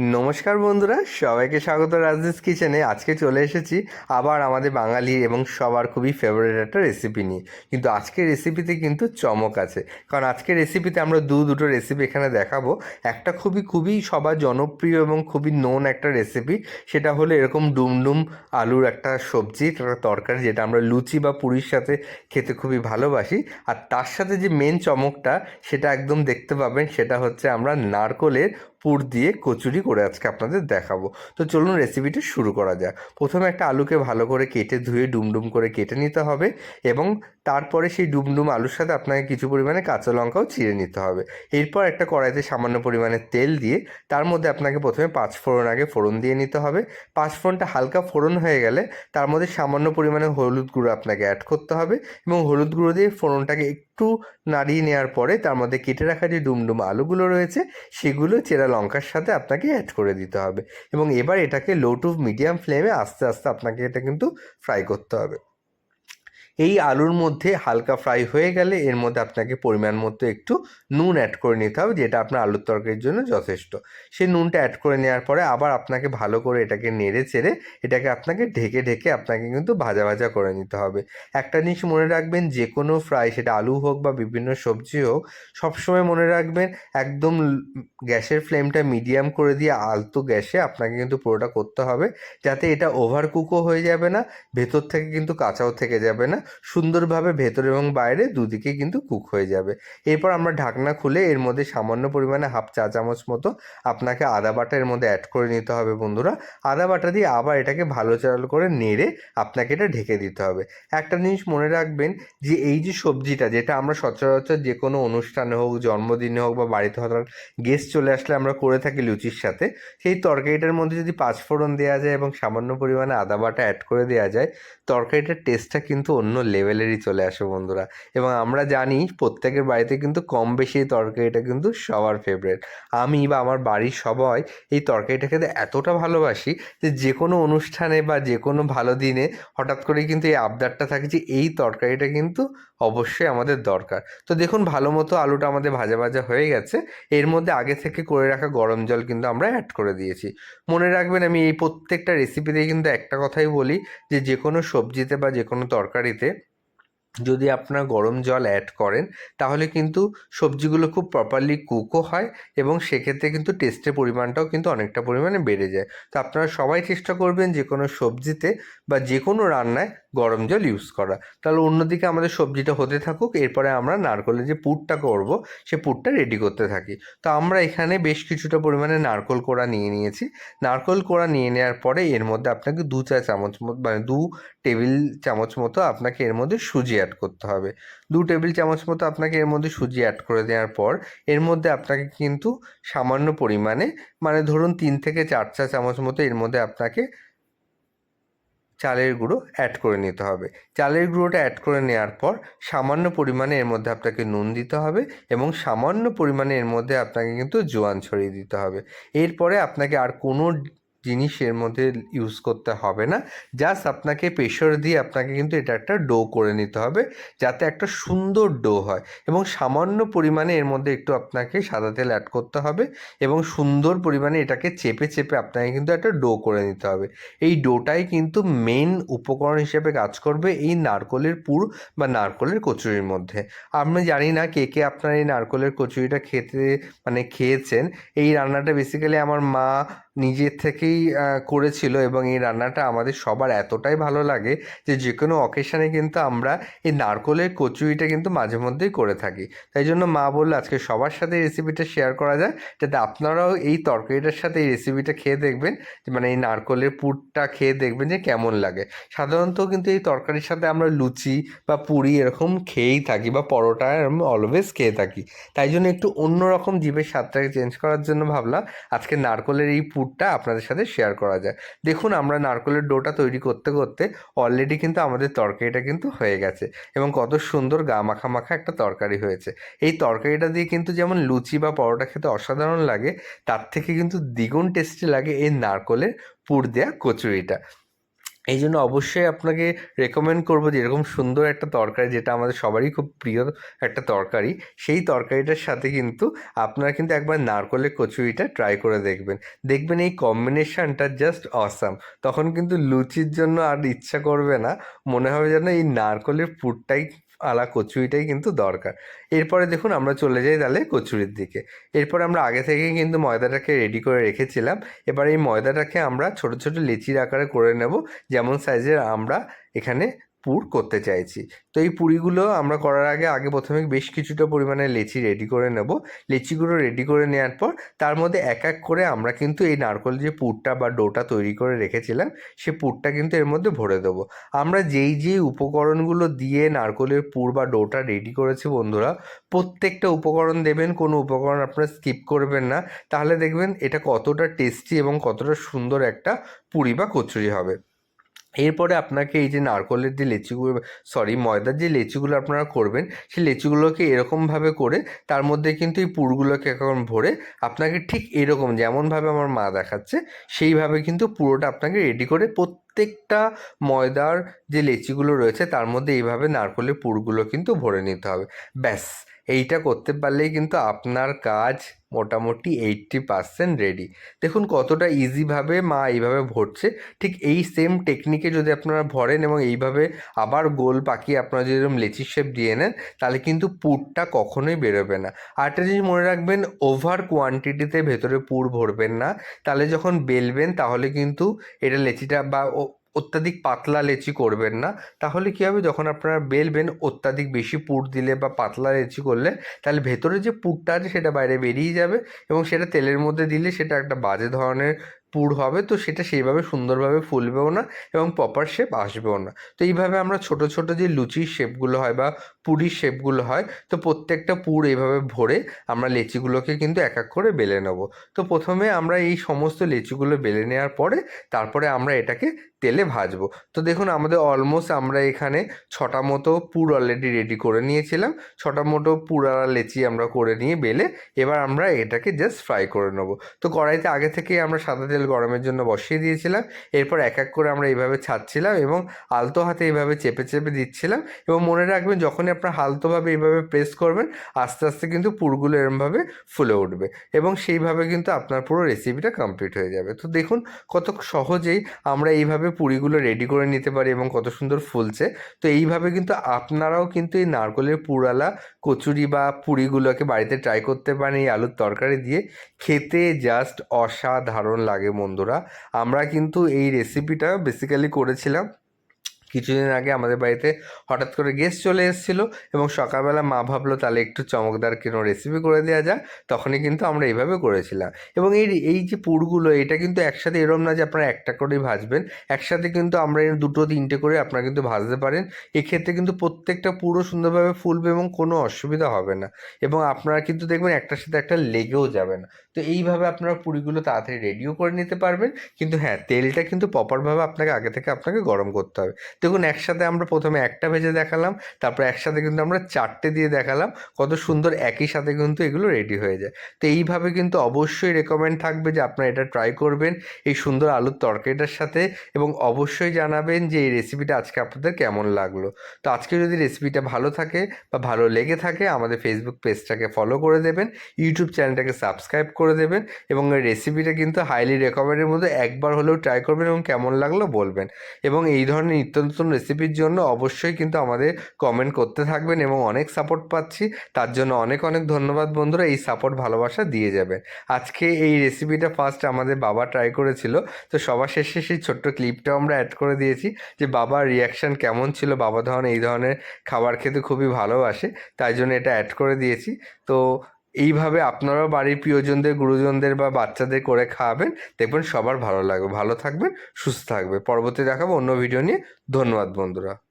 নমস্কার বন্ধুরা, সবাইকে স্বাগত রাজনীশ কিচেনে। আজকে চলে এসেছি আবার আমাদের বাঙালি এবং সবার খুবই ফেভারিট একটা রেসিপি নিয়ে। কিন্তু আজকের রেসিপিতে কিন্তু চমক আছে। কারণ আজকের রেসিপিতে আমরা দু, দুটো রেসিপি এখানে দেখাবো। একটা খুবই খুবই সবার জনপ্রিয় এবং খুবই নোন একটা রেসিপি সেটা হলো এরকম ডুমডুম আলুর একটা সবজি, একটা তরকারি, যেটা আমরা লুচি বা পুরীর সাথে খেতে খুবই ভালোবাসি। আর তার সাথে যে মেন চমকটা, সেটা একদম দেখতে পাবেন, সেটা হচ্ছে আমরা নারকলের পুর দিয়ে কচুরি করে আজকে আপনাদের দেখাবো। তো চলুন রেসিপিটি শুরু করা যাক। প্রথমে একটা আলুকে ভালো করে কেটে ধুয়ে ডুমডুম করে কেটে নিতে হবে এবং তারপরে সেই ডুমডুম আলুর সাথে আপনাকে কিছু পরিমাণে কাঁচা লঙ্কাও চিড়ে নিতে হবে। এরপর একটা কড়াইতে সামান্য পরিমাণে তেল দিয়ে তার মধ্যে আপনাকে প্রথমে পাঁচ ফোড়ন আগে ফোড়ন দিয়ে নিতে হবে। পাঁচ ফোড়নটা হালকা ফোড়ন হয়ে গেলে তার মধ্যে সামান্য পরিমাণে হলুদ গুঁড়ো আপনাকে অ্যাড করতে হবে এবং হলুদ গুঁড়ো দিয়ে ফোড়নটাকে একটু নাড়িয়ে নেওয়ার পরে তার মধ্যে কেটে রাখা যে ডুমডুম আলুগুলো রয়েছে সেগুলো চেরা লঙ্কার সাথে আপনাকে অ্যাড করে দিতে হবে। এবং এবার এটাকে লো টু মিডিয়াম ফ্লেমে আস্তে আস্তে আপনাকে এটা কিন্তু ফ্রাই করতে হবে। এই আলুর মধ্যে হালকা ফ্রাই হয়ে গেলে এর মধ্যে আপনাকে পরিমাণ মতো একটু নুন অ্যাড করে নিতে হবে, যেটা আপনার আলুর তরকারির জন্য যথেষ্ট। সেই নুনটা অ্যাড করে নেওয়ার পরে আবার আপনাকে ভালো করে এটাকে নেড়ে চেড়ে এটাকে আপনাকে ঢেকে ঢেকে আপনাকে কিন্তু ভাজা ভাজা করে নিতে হবে। একটা জিনিস মনে রাখবেন যে কোনো ফ্রাই সেটা আলু হোক বা বিভিন্ন সবজি হোক, সবসময় মনে রাখবেন একদম গ্যাসের ফ্লেমটা মিডিয়াম করে দিয়ে আলতো গ্যাসে আপনাকে কিন্তু পুরোটা করতে হবে, যাতে এটা ওভার কুকও হয়ে যাবে না, ভেতর থেকে কিন্তু কাঁচাও থেকে যাবে না। সুন্দরভাবে ভেতর এবং বাইরে দুদিকে কিন্তু কুক হয়ে যাবে। এরপর আমরা ঢাকনা খুলে এর মধ্যে সামান্য পরিমাণে হাফ চা চামচ মতো আপনাকে আদা বাটা এর মধ্যে অ্যাড করে নিতে হবে বন্ধুরা। আদা বাটা দিয়ে আবার এটাকে ভালো চাল করে নেড়ে আপনাকে এটা ঢেকে দিতে হবে। একটা জিনিস মনে রাখবেন যে এই যে সবজিটা যেটা আমরা সচরাচর যে কোনো অনুষ্ঠানে হোক, জন্মদিনে হোক বা বাড়িতে হঠাৎ গেস্ট চলে আসলে আমরা করে থাকি লুচির সাথে, সেই তরকারিটার মধ্যে যদি পাঁচফোড়ন দেওয়া যায় এবং সামান্য পরিমাণে আদা বাটা অ্যাড করে দেওয়া যায়, তরকারিটার টেস্টটা কিন্তু অন্য লেভেলেরই চলে আসে বন্ধুরা। এবং আমরা জানি প্রত্যেকের বাড়িতে কিন্তু কম বেশি এই তরকারিটা কিন্তু সবার ফেভারেট আমি বা আমার বাড়ির সবাই এই তরকারিটা খেতে এতটা ভালোবাসি যে যে কোনো অনুষ্ঠানে বা যে কোনো ভালো দিনে হঠাৎ করেই কিন্তু এই আবদারটা থাকে যে এই তরকারিটা কিন্তু অবশ্যই আমাদের দরকার। তো দেখুন ভালো মতো আলুটা আমাদের ভাজা ভাজা হয়ে গেছে। এর মধ্যে আগে থেকে করে রাখা গরম জল কিন্তু আমরা অ্যাড করে দিয়েছি। মনে রাখবেন আমি এই প্রত্যেকটা রেসিপিতে কিন্তু একটা কথাই বলি যে যে কোনো সবজিতে বা যে কোনো তরকারিতে যদি আপনার গরম জল অ্যাড করেন, তাহলে কিন্তু সবজিগুলো খুব প্রপারলি কুকও হয় এবং সেক্ষেত্রে কিন্তু টেস্টের পরিমাণটাও কিন্তু অনেকটা পরিমাণে বেড়ে যায়। তো আপনারা সবাই চেষ্টা করবেন যে কোনো সবজিতে বা যে কোনো রান্নায় গরম জল ইউজ করা। তাহলে অন্যদিকে আমাদের সবজিটা হতে থাকুক, এরপরে আমরা নারকলের যে পুরটা করব, সে পুরটা রেডি করতে থাকি। তো আমরা এখানে বেশ কিছুটা পরিমাণে নারকল কোড়া নিয়ে নিয়েছি। নারকল কোড়া নিয়ে নেওয়ার পরে এর মধ্যে আপনাকে দু চা চামচ মানে দু টেবিল চামচ মতো আপনাকে এর মধ্যে সুজি অ্যাড করতে হবে। দু টেবিল চামচ মতো আপনাকে এর মধ্যে সুজি অ্যাড করে দেওয়ার পর, এর মধ্যে আপনাকে কিন্তু সামান্য পরিমাণে মানে ধরুন তিন থেকে চার চা চামচ মতো এর মধ্যে আপনাকে চালের গুঁড়ো অ্যাড করে নিতে হবে। চালের গুঁড়োটা অ্যাড করে নেওয়ার পর, সামান্য পরিমাণে এর মধ্যে আপনাকে নুন দিতে হবে এবং সামান্য পরিমাণে এর মধ্যে আপনাকে কিন্তু জোয়ান ছড়িয়ে দিতে হবে। এরপরে আপনাকে আর কোনো জিনিস এর মধ্যে ইউজ করতে হবে না। জাস্ট আপনাকে প্রেশার দিয়ে আপনাকে কিন্তু এটা একটা ডো করে নিতে হবে, যাতে একটা সুন্দর ডো হয়। এবং সামান্য পরিমাণে এর মধ্যে একটু আপনাকে সাদা তেল অ্যাড করতে হবে এবং সুন্দর পরিমাণে এটাকে চেপে চেপে আপনাকে কিন্তু একটা ডো করে নিতে হবে। এই ডোটাই কিন্তু মেন উপকরণ হিসেবে কাজ করবে এই নারকলের পুর বা নারকলের কচুরির মধ্যে। আমি জানি না কে কে আপনার এই নারকলের কচুরিটা খেতে মানে খেয়েছেন। এই রান্নাটা বেসিক্যালি আমার মা নিজের থেকেই করেছিল এবং এই রান্নাটা আমাদের সবার এতটাই ভালো লাগে যে যে কোনো অকেশানে কিন্তু আমরা এই নারকলের কচুরিটা কিন্তু মাঝে মধ্যেই করে থাকি। তাই জন্য মা বলল, আজকে সবার সাথে এই রেসিপিটা শেয়ার করা যায়, যাতে আপনারাও এই তরকারিটার সাথে এই রেসিপিটা খেয়ে দেখবেন, যে মানে এই নারকলের পুরটা খেয়ে দেখবেন যে কেমন লাগে। সাধারণত কিন্তু এই তরকারির সাথে আমরা লুচি বা পুরি এরকম খেয়েই থাকি বা পরোটা এরকম অলওয়েজ খেয়ে থাকি। তাই জন্য একটু অন্যরকম জীবের স্বাদটাকে চেঞ্জ করার জন্য ভাবলাম, আজকে নারকলের এই পুরটা আপনাদের সাথে শেয়ার করা যায়। দেখুন, আমরা নারকলের ডোটা তৈরি করতে করতে অলরেডি কিন্তু আমাদের তরকারিটা কিন্তু হয়ে গেছে এবং কত সুন্দর গা মাখা মাখা একটা তরকারি হয়েছে। এই তরকারিটা দিয়ে কিন্তু যেমন লুচি বা পরোটা খেতে অসাধারণ লাগে, তার থেকে কিন্তু দ্বিগুণ টেস্টি লাগে এই নারকলের পুর দেওয়া কচুরিটা। এই জন্য অবশ্যই আপনাকে রেকমেন্ড করব যে, এরকম সুন্দর একটা তরকারি যেটা আমাদের সবারই খুব প্রিয় একটা তরকারি, সেই তরকারিটার সাথে কিন্তু আপনারা কিন্তু একবার নারকলের কচুরিটা ট্রাই করে দেখবেন। দেখবেন এই কম্বিনেশানটা জাস্ট অসাম তখন কিন্তু লুচির জন্য আর ইচ্ছা করবে না। মনে হবে যেন এই নারকলের পুরটাই আলা কচুরিটাই কিন্তু দরকার। এরপরে দেখুন আমরা চলে যাই তাহলে কচুরির দিকে। এরপর আমরা আগে থেকেই কিন্তু ময়দাটাকে রেডি করে রেখেছিলাম। এবার এই ময়দাটাকে আমরা ছোট ছোট লিচির আকারে করে নেব। যেমন সাইজের আমরা এখানে পুর করতে চাইছি। তো এই পুরিগুলো আমরা করার আগে আগে প্রথমে বেশ কিছুটা পরিমাণে লেচি রেডি করে নেব। লেচিগুলো রেডি করে নেওয়ার পর, তার মধ্যে এক এক করে আমরা কিন্তু এই নারকল যে পুরটা বা ডোটা তৈরি করে রেখেছিলাম, সে পুরটা কিন্তু এর মধ্যে ভরে দেবো। আমরা যেই যেই উপকরণগুলো দিয়ে নারকলের পুর বা ডোটা রেডি করেছি বন্ধুরা, প্রত্যেকটা উপকরণ দেবেন, কোনো উপকরণ আপনারা স্কিপ করবেন না। তাহলে দেখবেন এটা কতটা টেস্টি এবং কতটা সুন্দর একটা পুরি বা কচুরি হবে। এরপরে আপনাকে এই যে নারকলের যে লেচিগুলো সরি ময়দার যে লেচিগুলো আপনারা করবেন, সেই লেচিগুলোকে এরকমভাবে করে তার মধ্যে কিন্তু এই পুরগুলোকে এখন ভরে আপনাকে ঠিক এরকম যেমনভাবে আমার মা দেখাচ্ছে, সেইভাবে কিন্তু পুরোটা আপনাকে রেডি করে প্রত্যেকটা ময়দার যে লেচিগুলো রয়েছে তার মধ্যে এইভাবে নারকলের পুরগুলো কিন্তু ভরে নিতে হবে। ব্যাস এইটা করতে পারলেই কিন্তু আপনার কাজ মোটামুটি এইট্টি পার্সেন্ট রেডি দেখুন কতটা ইজিভাবে মা এইভাবে ভরছে, ঠিক এই সেম টেকনিকে যদি আপনারা ভরেন এবং এইভাবে আবার গোল পাকিয়ে আপনারা যদি এরকম লেচির শেপ দিয়ে নেন, তাহলে কিন্তু পুরটা কখনোই বেরোবে না। আর আরেকটা জিনিস মনে রাখবেন ওভার কোয়ান্টিটিতে ভেতরে পুর ভরবেন না, তাহলে যখন বেলবেন তাহলে কিন্তু এটা লেচিটা বা অত্যাধিক পাতলা লেচি করবেন না। তাহলে কী হবে? যখন আপনারা বেলবেন, অত্যাধিক বেশি পুর দিলে বা পাতলা লেচি করলে, তাহলে ভেতরে যে পুরটা আছে, সেটা বাইরে বেরিয়ে যাবে এবং সেটা তেলের মধ্যে দিলে সেটা একটা বাজে ধরনের পুর হবে। তো সেটা সেইভাবে সুন্দরভাবে ফুলবেও না এবং প্রপার শেপ আসবেও না। তো এইভাবে আমরা ছোট ছোট যে লুচির শেপগুলো হয় বা পুরির শেপগুলো হয়, তো প্রত্যেকটা পুর এইভাবে ভরে আমরা লেচিগুলোকে কিন্তু এক এক করে বেলে নেব। তো প্রথমে আমরা এই সমস্ত লেচিগুলো বেলে নেওয়ার পরে, তারপরে আমরা এটাকে তেলে ভাজবো। তো দেখুন, আমাদের অলমোস্ট আমরা এখানে ছটা মতো পুর অলরেডি রেডি করে নিয়েছিলাম। ছটা মতো পুরালা লেচি আমরা করে নিয়ে বেলে এবার আমরা এটাকে জাস্ট ফ্রাই করে নেব। তো কড়াইতে আগে থেকেই আমরা সাদা তেল গরমের জন্য বসিয়ে দিয়েছিলাম। এরপর এক এক করে আমরা এইভাবে ছাড়ছিলাম এবং আলতো হাতে এইভাবে চেপে চেপে দিচ্ছিলাম এবং মনে রাখবেন, যখনই আপনার হালতোভাবে এইভাবে প্রেস করবেন, আস্তে আস্তে কিন্তু পুরগুলো এরমভাবে ফুলে উঠবে এবং সেইভাবে কিন্তু আপনার পুরো রেসিপিটা কমপ্লিট হয়ে যাবে। তো দেখুন, কত সহজেই আমরা এইভাবে পুরিগুলো রেডি করে নিতে পারি এবং কত সুন্দর ফুলছে। তো এইভাবে কিন্তু আপনারাও কিন্তু এই নারকলের পুরালা, কচুরি বা পুরিগুলোকে বাড়িতে ট্রাই করতে পারেন এই আলুর তরকারি দিয়ে। খেতে জাস্ট অসাধারণ লাগে বন্ধুরা। আমরা কিন্তু এই রেসিপিটা বেসিক্যালি করেছিলাম। কিছুদিন আগে আমাদের বাড়িতে হঠাৎ করে গেস্ট চলে এসেছিল এবং সকালবেলা মা ভাবলো, তাহলে একটু চমকদার কোনো রেসিপি করে দেওয়া যাক? তখনই কিন্তু আমরা এইভাবে করেছিলাম। এবং এই এই যে পুরগুলো, এটা কিন্তু একসাথে এরম না যে আপনারা একটা করেই ভাজবেন। একসাথে কিন্তু আমরা এর দুটো তিনটে করে আপনারা কিন্তু ভাজতে পারেন। এক্ষেত্রে কিন্তু প্রত্যেকটা পুরো সুন্দরভাবে ফুলবে এবং কোনো অসুবিধা হবে না। এবং আপনারা কিন্তু দেখবেন একটার সাথে একটা লেগেও যাবে না। তো এইভাবে আপনারা পুরিগুলো তাড়াতাড়ি রেডিও করে নিতে পারবেন। কিন্তু হ্যাঁ তেলটা কিন্তু প্রপারভাবে আপনাকে, আগে থেকে আপনাকে গরম করতে হবে। দেখুন, একসাথে আমরা প্রথমে একটা ভেজে দেখালাম, তারপর একসাথে কিন্তু আমরা চারটে দিয়ে দেখালাম, কত সুন্দর একই সাথে কিন্তু এগুলো রেডি হয়ে যায়। তো এইভাবে কিন্তু অবশ্যই রেকমেন্ড থাকবে যে আপনারা এটা ট্রাই করবেন, এই সুন্দর আলুর তরকারিটার সাথে এবং অবশ্যই জানাবেন যে এই রেসিপিটা আজকে আপনাদের কেমন লাগল। তো আজকে যদি রেসিপিটা ভালো থাকে বা ভালো লেগে থাকে, আমাদের ফেসবুক পেজটাকে ফলো করে দেবেন ইউটিউব চ্যানেলটাকে সাবস্ক্রাইব করে দেবেন এবং এই রেসিপিটা কিন্তু হাইলি রেকমেন্ডের মধ্যে একবার হলেও ট্রাই করবেন এবং কেমন লাগল বলবেন। এবং এই ধরনের নিত্য নতুন রেসিপির জন্য অবশ্যই কিন্তু আমাদের কমেন্ট করতে থাকবেন এবং অনেক সাপোর্ট পাচ্ছি। তার জন্য অনেক অনেক ধন্যবাদ বন্ধুরা। এই সাপোর্ট ভালোবাসা দিয়ে যাবেন। আজকে এই রেসিপিটা ফার্স্ট আমাদের বাবা ট্রাই করেছিল। তো সবার শেষে সেই ছোট্ট ক্লিপটাও আমরা অ্যাড করে দিয়েছি যে বাবার রিয়াকশান কেমন ছিল। বাবা ধরনের এই ধরনের খাবার খেতে খুবই ভালোবাসে। তাই জন্য এটা অ্যাড করে দিয়েছি। তো এইভাবে আপনারাও বাড়ির প্রিয়জনদের, গুরুজনদের বা বাচ্চাদের করে খাওয়াবেন। দেখবেন সবার ভালো লাগবে। ভালো থাকবেন, সুস্থ থাকবে। পরবর্তী দেখাবো অন্য ভিডিও নিয়ে। ধন্যবাদ, বন্ধুরা।